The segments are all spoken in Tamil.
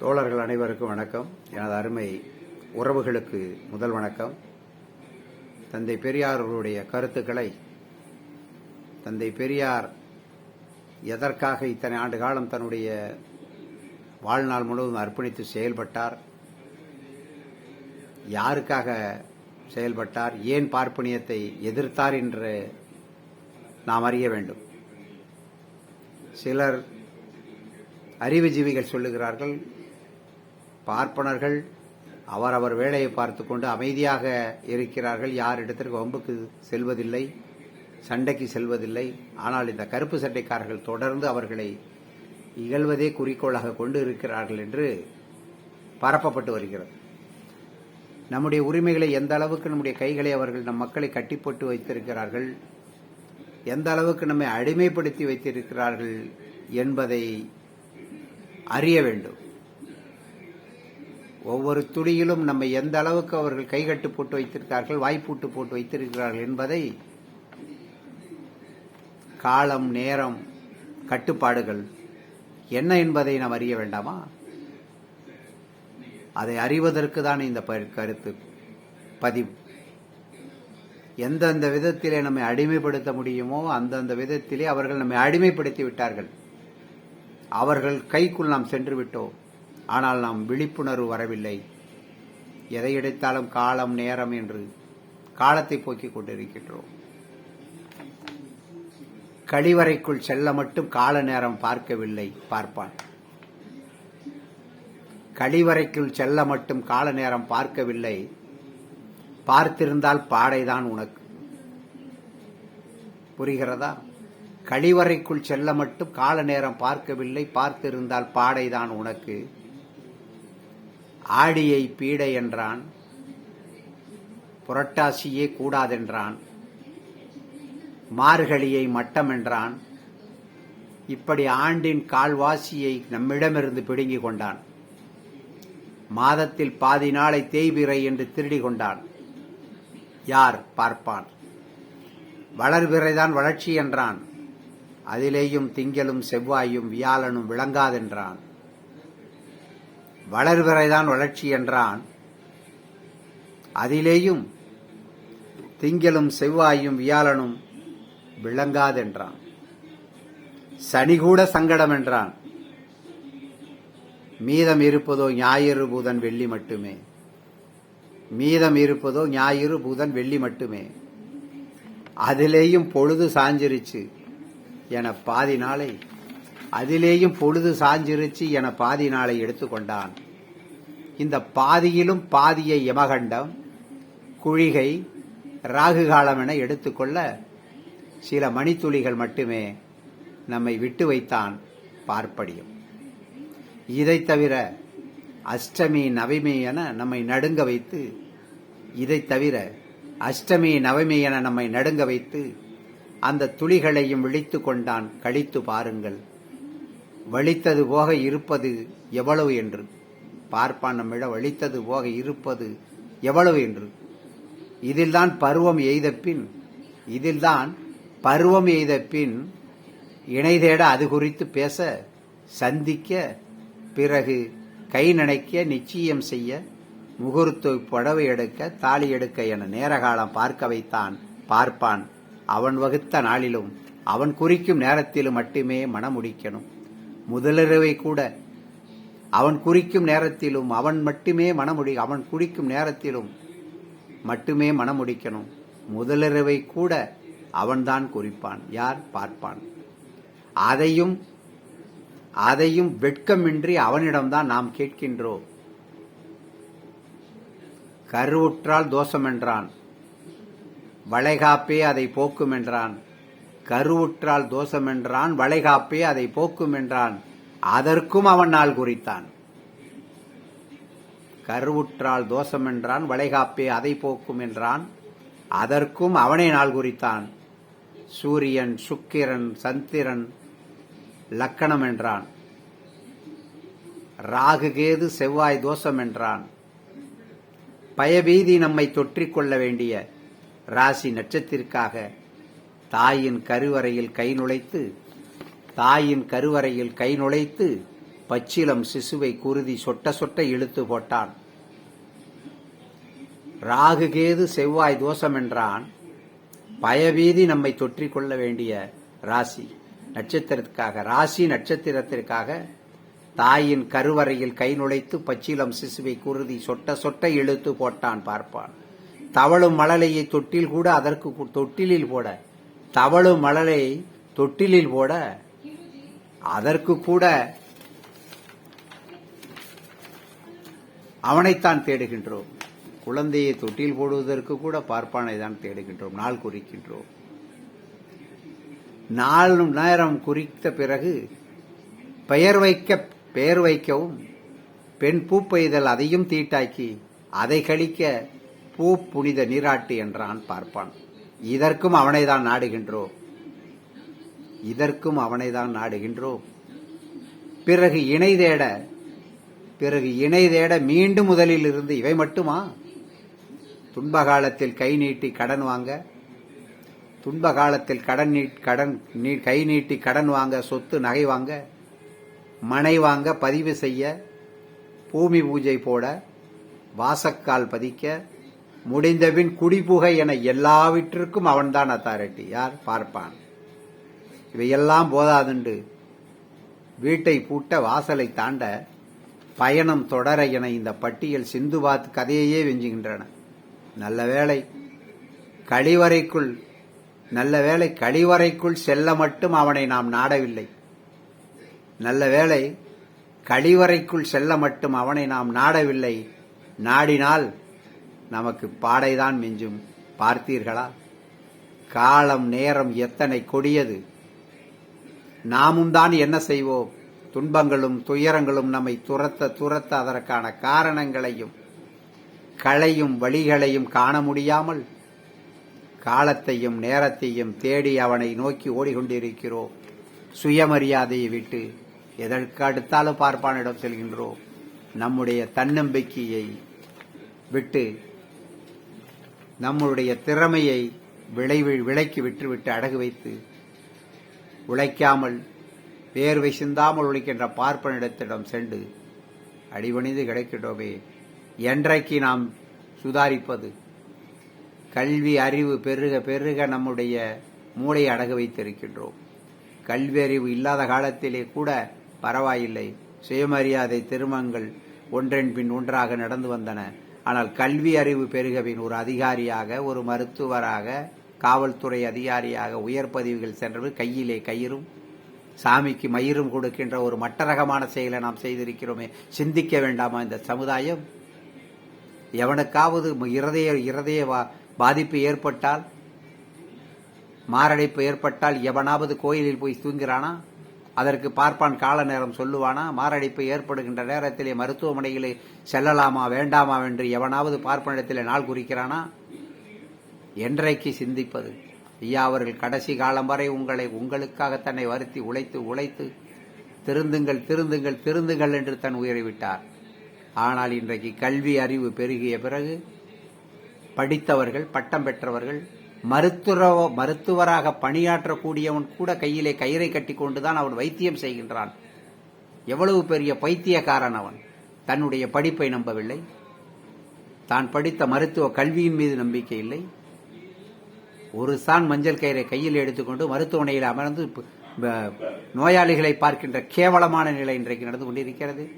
தோழர்கள் அனைவருக்கும் வணக்கம். எனது அருமை உறவுகளுக்கு முதல் வணக்கம். தந்தை பெரியார் அவருடைய கருத்துக்களை தந்தை பெரியார் எதற்காக இத்தனை ஆண்டு காலம் தன்னுடைய வாழ்நாள் முழுவதும் அர்ப்பணித்து செயல்பட்டார்? யாருக்காக செயல்பட்டார்? ஏன் பார்ப்பனியத்தை எதிர்த்தார் என்று நாம் அறிய வேண்டும். சிலர் அறிவுஜீவிகள் சொல்லுகிறார்கள் பார்ப்பனர்கள் அவரவர் வேலையை பார்த்து கொண்டு அமைதியாக இருக்கிறார்கள். யார் இடத்திற்கு வம்புக்கு செல்வதில்லை சண்டைக்கு செல்வதில்லை. ஆனால் இந்த கருப்பு சண்டைக்காரர்கள் தொடர்ந்து அவர்களை இகழ்வதே குறிக்கோளாக கொண்டு இருக்கிறார்கள் என்று பரப்பப்பட்டு வருகிறது. நம்முடைய உரிமைகளை எந்த அளவுக்கு நம்முடைய கைகளை அவர்கள் நம் மக்களை கட்டிப்பட்டு வைத்திருக்கிறார்கள் எந்த அளவுக்கு நம்மை அடிமைப்படுத்தி வைத்திருக்கிறார்கள் என்பதை அறிய வேண்டும். ஒவ்வொரு துளியிலும் நம்ம எந்த அளவுக்கு அவர்கள் கைகட்டு போட்டு வைத்திருக்கிறார்கள் வாய்ப்பூட்டு போட்டு வைத்திருக்கிறார்கள் என்பதை காலம் நேரம் கட்டுப்பாடுகள் என்ன என்பதை நாம் அறிய வேண்டாமா? அதை அறிவதற்கு தான் இந்த ப- கருத்து பதிவு. எந்தெந்த விதத்திலே நம்மை அடிமைப்படுத்த முடியுமோ அந்தந்த விதத்திலே அவர்கள் நம்மை அடிமைப்படுத்தி விட்டார்கள். அவர்கள் கைக்குள் நாம் சென்று விட்டோம். ஆனால் நாம் விழிப்புணர்வு வரவில்லை. எதை எடுத்தாலும் காலம் நேரம் என்று காலத்தை போக்கிக் கொண்டிருக்கின்றோம். கழிவறைக்குள் செல்ல மட்டும் கால நேரம் பார்க்கவில்லை பார்ப்பான். கழிவறைக்குள் செல்ல மட்டும் கால நேரம் பார்க்கவில்லை. பார்த்திருந்தால் பாடைதான் உனக்கு. புரிகிறதா? கழிவறைக்குள் செல்ல மட்டும் கால நேரம் பார்க்கவில்லை பார்த்திருந்தால் பாடைதான் உனக்கு. ஆடியை பீடை என்றான் புரட்டாசியே கூடாதென்றான் மார்கழியை மட்டம் என்றான் இப்படி ஆண்டின் கால்வாசியை நம்மிடமிருந்து பிடுங்கிக் கொண்டான். மாதத்தில் பாதி நாளை தேய்பிறை என்று திருடி கொண்டான். யார் பார்ப்பான்? வளர்பிறைதான் வளர்ச்சி என்றான். அதிலேயும் திங்களும் செவ்வாயும் வியாழனும் விளங்காதென்றான். வளர்வரைதான் வளர்ச்சி என்றான். அதிலேயும் திங்களும் செவ்வாயும் வியாழனும் விளங்காதென்றான். சனி கூட சங்கடம் என்றான். மீதம் இருப்பதோ ஞாயிறு பூதன் வெள்ளி மட்டுமே. மீதம் இருப்பதோ ஞாயிறு பூதன் வெள்ளி மட்டுமே. அதிலேயும் பொழுது சாஞ்சிருச்சு என பாதி நாளை அதிலேயும் பொழுது சாஞ்சிருச்சு என பாதி நாளை எடுத்துக்கொண்டான். இந்த பாதியிலும் பாதியை யமகண்டம் குழிகை ராகு காலம் என எடுத்துக்கொள்ள சில மணித்துளிகள் மட்டுமே நம்மை விட்டு வைத்தான் பார்ப்படியும். இதை தவிர அஷ்டமி நவமி என நம்மை நடுங்க வைத்து இதை தவிர அஷ்டமி நவமி என நம்மை நடுங்க வைத்து அந்த துளிகளையும் விழித்து கொண்டான் கழித்து பாருங்கள். வலித்தது போக இருப்பது எவ்வளவு என்று? பார்ப்பான் நம்மிட வலித்தது போக இருப்பது எவ்வளவு என்று? இதில்தான் பருவம் எய்த பின் இதில்தான் பருவம் எய்த பின் இணை தேட அது குறித்து பேச சந்திக்க பிறகு கை நனைக்க நிச்சயம் செய்ய முகூர்த்த புடவை எடுக்க தாலி எடுக்க என நேரகாலம் பார்க்க வைத்தான் பார்ப்பான். அவன் வகுத்த நாளிலும் அவன் குறிக்கும் நேரத்திலும் மட்டுமே மனம் முடிக்கணும். முதலிரவை கூட. அவன் குறிக்கும் நேரத்திலும் அவன் மட்டுமே மனமுடி அவன் குறிக்கும் நேரத்திலும் மட்டுமே மனமுடிக்கணும். முதலிரவை கூட அவன்தான் குறிப்பான் யார்? பார்ப்பான். அதையும் அதையும் வெட்கமின்றி அவனிடம்தான் நாம் கேட்கின்றோம் கருவுற்றால் தோஷம் என்றான். வளைகாப்பே அதை போக்கும் என்றான். கருவுற்றால் தோஷம் என்றான் வளைகாப்பே அதை போக்கும் என்றான். அதற்கும் அவன் நாள் குறித்தான். கருவுற்றால் தோஷம் என்றான் வளைகாப்பே அதை போக்கும் என்றான். அதற்கும் அவனே நாள் குறித்தான். சூரியன் சுக்கிரன் சந்திரன் லக்கணம் என்றான். ராகு கேது செவ்வாய் தோஷம் என்றான். பயபீதி நம்மை தொற்றிக் கொள்ள வேண்டிய ராசி நட்சத்திற்காக தாயின் கருவறையில் கை நுழைத்து தாயின் கருவறையில் கை நுழைத்து பச்சிலம் சிசுவை குருதி சொட்ட சொட்ட இழுத்து போட்டான். ராகுகேது செவ்வாய் தோஷம் என்றான். பயபீதி நம்மை தொற்றிக் கொள்ள வேண்டிய ராசி நட்சத்திரத்துக்காக ராசி நட்சத்திரத்திற்காக தாயின் கருவறையில் கை நுழைத்து பச்சிலம் சிசுவை குருதி சொட்ட சொட்ட இழுத்து போட்டான் பார்ப்பான். தவளும் மழலையை தொட்டில் கூட அதற்கு தொட்டிலில் போட தவளும் மலரை தொட்டிலில் போட அதற்கு கூட அவனைத்தான் தேடுகின்றோம். குழந்தையை தொட்டில் போடுவதற்கு கூட பார்ப்பானை தான் தேடுகின்றோம். நாள் குறிக்கின்றோம். நாலு நேரம் குறித்த பிறகு பெயர் வைக்க பெயர் வைக்கவும் பெண் பூ பெய்தல் அதையும் தீட்டாக்கி அதை கழிக்க பூ புனித நீராட்டு என்றான் பார்ப்பான். இதற்கும் அவனைதான் நாடுகின்றோம். இதற்கும் அவனைதான் நாடுகின்றோம். பிறகு இணை தேட பிறகு இணை தேட மீண்டும் முதலில் இருந்து இவை மட்டுமா? துன்ப காலத்தில் கை நீட்டி கடன் வாங்க துன்ப காலத்தில் கடன் நீ கடன் நீ கை நீட்டி கடன் வாங்க சொத்து நகை வாங்க மனை வாங்க பதிவு செய்ய பூமி பூஜை போட வாசக்கால் பதிக்க முடிந்தபின் குடிபுகை என எல்லாவற்றிற்கும் அவன்தான் அத்தாரிட்டி யார்? பார்ப்பான். இவையெல்லாம் போதாதுண்டு. வீட்டை பூட்ட வாசலை தாண்ட பயணம் தொடர என இந்த பட்டியல் சிந்து சிந்துபாத் கதையையே வெஞ்சுகின்றன. நல்ல வேளை கழிவறைக்குள் நல்ல வேளை கழிவறைக்குள் செல்ல மட்டும் அவனை நாம் நாடவில்லை. நல்ல வேளை கழிவறைக்குள் செல்ல மட்டும் அவனை நாம் நாடவில்லை. நாடினால் நமக்கு பாடைதான் மிஞ்சும் பார்த்தீர்களா? காலம் நேரம் எத்தனை கொடியது. நாமும் தான் என்ன செய்வோம்? துன்பங்களும் துயரங்களும் நம்மை துரத்த துரத்த அதற்கான காரணங்களையும் களையும் வழிகளையும் காண முடியாமல் காலத்தையும் நேரத்தையும் தேடி அவனை நோக்கி ஓடிக்கொண்டிருக்கிறோம். சுயமரியாதையை விட்டு எதற்கு அடுத்தாலும் பார்ப்பானிடம் செல்கின்றோம். நம்முடைய தன்னம்பிக்கையை விட்டு நம்முடைய திறமையை விளைவி விலைக்கு விட்டுவிட்டு அடகு வைத்து உழைக்காமல் வேர்வை சிந்தாமல் உழைக்கின்ற பார்ப்பனிடத்திடம் சென்று அடிபணிந்து கிடைக்கின்றோமே. என்றைக்கு நாம் சுதாரிப்பது? கல்வி அறிவு பெருக பெருக நம்முடைய மூளையை அடகு வைத்திருக்கின்றோம். கல்வி அறிவு இல்லாத காலத்திலே கூட பரவாயில்லை. சுயமரியாதை திருமங்கள் ஒன்றின் பின் ஒன்றாக நடந்து வந்தன. ஆனால் கல்வி அறிவு பெருகவின் ஒரு அதிகாரியாக ஒரு மருத்துவராக காவல்துறை அதிகாரியாக உயர் பதவிகள் சென்றவர் கையிலே கயிறும் சாமிக்கு மயிரும் கொடுக்கின்ற ஒரு மட்டரகமான செயலை நாம் செய்திருக்கிறோமே. சிந்திக்க வேண்டாமா இந்த சமுதாயம்? எவனுக்காவது இருதய இருதய வா- பாதிப்பு ஏற்பட்டால் மாரடைப்பு ஏற்பட்டால் எவனாவது கோயிலில் போய் தூங்கிறானா அதற்கு பார்ப்பான் கால நேரம் சொல்லுவானா? மாரடைப்பு ஏற்படுகின்ற நேரத்திலே மருத்துவமனையிலே செல்லலாமா வேண்டாமா என்று எவனாவது பார்ப்பனிடத்திலே நாள் குறிக்கிறானா? என்றைக்கு சிந்திப்பது? ஐயா அவர்கள் கடைசி காலம் வரை உங்களை உங்களுக்காக தன்னை வருத்தி உழைத்து உழைத்து திருந்துங்கள் திருந்துங்கள் திருந்துங்கள் என்று தன் உயிரை விட்டார். ஆனால் இன்றைக்கு கல்வி அறிவு பெருகிய பிறகு படித்தவர்கள் பட்டம் பெற்றவர்கள் மருத்துவ மருத்துவராக பணியாற்றக்கூடியவன் கூட கையிலே கயிறை கட்டி கொண்டுதான் அவன் வைத்தியம் செய்கின்றான். எவ்வளவு பெரிய பைத்தியக்காரன் அவன். தன்னுடைய படிப்பை நம்பவில்லை. தான் படித்த மருத்துவ கல்வியின் மீது நம்பிக்கை இல்லை. ஒரு சான் மஞ்சள் கயிறை கையில் எடுத்துக்கொண்டு மருத்துவமனையில் அமர்ந்து நோயாளிகளை பார்க்கின்ற கேவலமான நிலை இன்றைக்கு நடந்து கொண்டிருக்கிறது.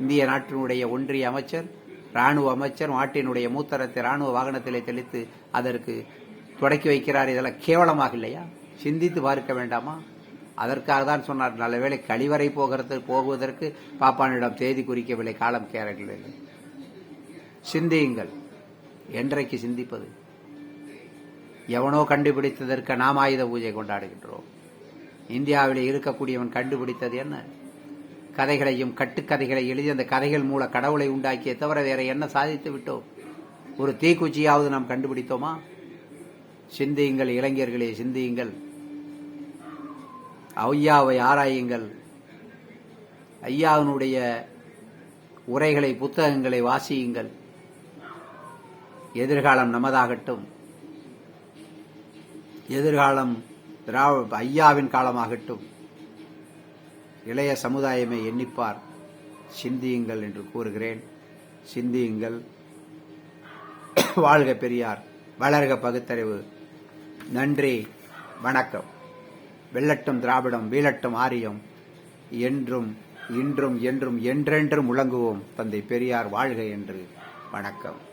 இந்திய நாட்டினுடைய ஒன்றிய அமைச்சர் ராணுவ அமைச்சர் நாட்டினுடைய மூத்தரத்தை ராணுவ வாகனத்திலே தெளித்து அதற்கு தொடக்கி வைக்கிறார் இதெல்லாம் கேவலமாக இல்லையா? சிந்தித்து பார்க்க வேண்டாமா? அதற்காக தான் சொன்னார் நல்லவேளை கழிவறை போகிறது போகுவதற்கு பாப்பானிடம் தேதி குறிக்கவில்லை காலம் கேரவில்லை சிந்தியுங்கள். என்றைக்கு சிந்திப்பது? எவனோ கண்டுபிடித்ததற்கு நாம் ஆயுத பூஜை கொண்டாடுகின்றோம். இந்தியாவில் இருக்கக்கூடியவன் கண்டுபிடித்தது என்ன? கதைகளையும் கட்டுக்கதைகளை எழுதி அந்த கதைகள் மூல கடவுளை உண்டாக்கிய தவிர வேற என்ன சாதித்து விட்டோம்? ஒரு தீக்குச்சியாவது நாம் கண்டுபிடித்தோமா? சிந்தியுங்கள் இளைஞர்களே சிந்தியுங்கள். ஐயாவை ஆராயுங்கள். ஐயாவினுடைய உரைகளை புத்தகங்களை வாசியுங்கள். எதிர்காலம் நமதாகட்டும். எதிர்காலம் திராவ ஐயாவின் காலமாகட்டும். இளைய சமுதாயமே எண்ணிப்பார். சிந்தியுங்கள் என்று கூறுகிறேன். சிந்தியுங்கள். வாழ்க பெரியார். வளர்க பகுத்தறிவு. நன்றி வணக்கம். வெள்ளட்டும் திராவிடம் வீழட்டும் ஆரியம் என்றும் இன்றும் என்றும் என்றென்றும் முழங்குவோம் தந்தை பெரியார் வாழ்க என்று. வணக்கம்.